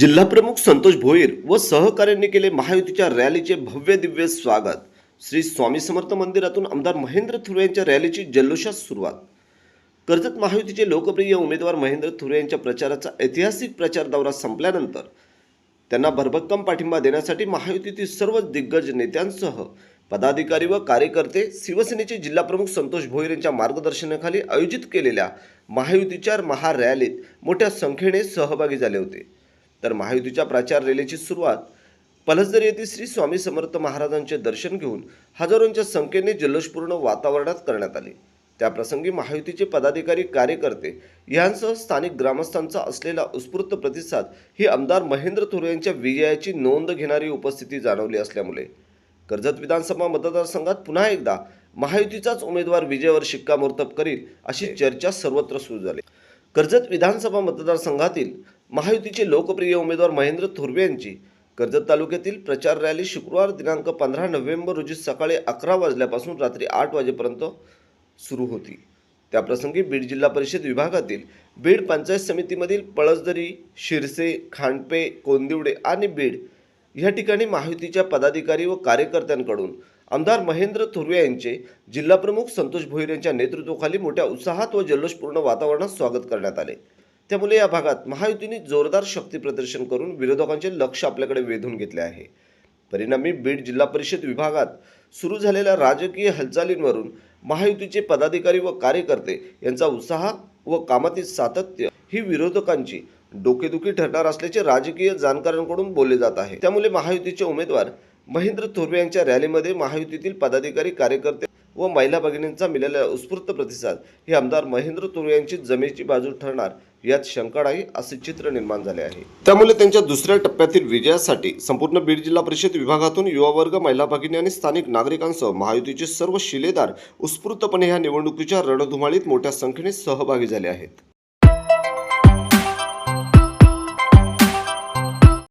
जिल्हाप्रमुख संतोष भोईर व सहकार्यांनी केले महायुतीच्या रॅलीचे भव्य दिव्य स्वागत. श्री स्वामी समर्थ मंदिरातून आमदार महेंद्र थुरे यांच्या रॅलीची जल्लोषात सुरुवात. कर्जत महायुतीचे लोकप्रिय उमेदवार महेंद्र थुरे यांच्या प्रचाराचा ऐतिहासिक प्रचार दौरा संपल्यानंतर त्यांना भरभक्कम पाठिंबा देण्यासाठी महायुतीतील सर्व दिग्गज नेत्यांसह पदाधिकारी व कार्यकर्ते शिवसेनेचे जिल्हाप्रमुख संतोष भोईर यांच्या मार्गदर्शनाखाली आयोजित केलेल्या महायुतीच्या महारॅलीत मोठ्या संख्येने सहभागी झाले होते. तर महायुतीच्या प्रचार रेलेची सुरुवात पलसदर येथे श्री स्वामी समर्थ महाराजांचे दर्शन घेऊन हजारोंच्या संख्येने जल्लोषपूर्ण वातावरणात करण्यात आले. त्याप्रसंगी महायुतीचे पदाधिकारी कार्यकर्ते यांसह स्थानिक ग्रामस्थांचा असलेला उत्स्फूर्त प्रतिसाद ही आमदार महेंद्र थोरे यांच्या विजयाची नोंद घेणारी उपस्थिती जाणवली असल्यामुळे. कर्जत विधानसभा मतदारसंघात पुन्हा एकदा महायुतीचाच उमेदवार विजयावर शिक्कामोर्तब करील अशी चर्चा सर्वत्र सुरू झाली. कर्जत विधानसभा मतदारसंघातील महायुतीचे लोकप्रिय उमेदवार महेंद्र थोरवे यांची कर्जत तालुक्यातील प्रचार रॅली शुक्रवार दिनांक पंधरा नोव्हेंबर रोजी सकाळी अकरा वाजल्यापासून रात्री आठ वाजेपर्यंत सुरू होती. त्याप्रसंगी बीड जिल्हा परिषद विभागातील बीड पंचायत समितीमधील पळसदरी शिरसे खांडपे कोंदिवडे आणि बीड या ठिकाणी महायुतीच्या पदाधिकारी व कार्यकर्त्यांकडून आमदार महेंद्र थोरवे यांचे जिल्हाप्रमुख संतोष भोईर यांच्या नेतृत्वाखाली मोठ्या उत्साहात व जल्लोषपूर्ण वातावरणात स्वागत करण्यात आले. त्यामुळे या भागात महायुतीने जोरदार शक्ती प्रदर्शन करून विरोधकांचे लक्ष आपल्याकडे वेधून घेतले आहे. परिणामी बीड जिल्हा परिषद विभागात सुरू झालेल्या राजकीय हालचालींवरून महायुतीचे पदाधिकारी व कार्यकर्ते यांचा उत्साह व कामातील सातत्य ही विरोधकांची डोकेदुखी ठरणार असल्याचे राजकीय जाणकारांकडून बोलले जात आहे. त्यामुळे महायुतीचे उमेदवार महेंद्र थोरवे यांच्या रॅलीमध्ये महायुतीतील पदाधिकारी कार्यकर्ते व महिला भगिनींचा मिळालेला उत्स्फूर्त प्रतिसाद हे आमदार महेंद्र थोरवे यांची जमेची बाजू ठरणार यात शंका नाही असे चित्र निर्माण झाले आहे. त्यामुळे त्यांच्या दुसऱ्या टप्प्यातील विजयासाठी संपूर्ण बीड जिल्हा परिषद विभागातून युवा वर्ग महिला भगिनी आणि स्थानिक नागरिकांसह महायुतीचे सर्व शिलेदार उत्स्फूर्तपणे ह्या निवडणुकीच्या रणधुमाळीत मोठ्या संख्येने सहभागी झाले आहेत.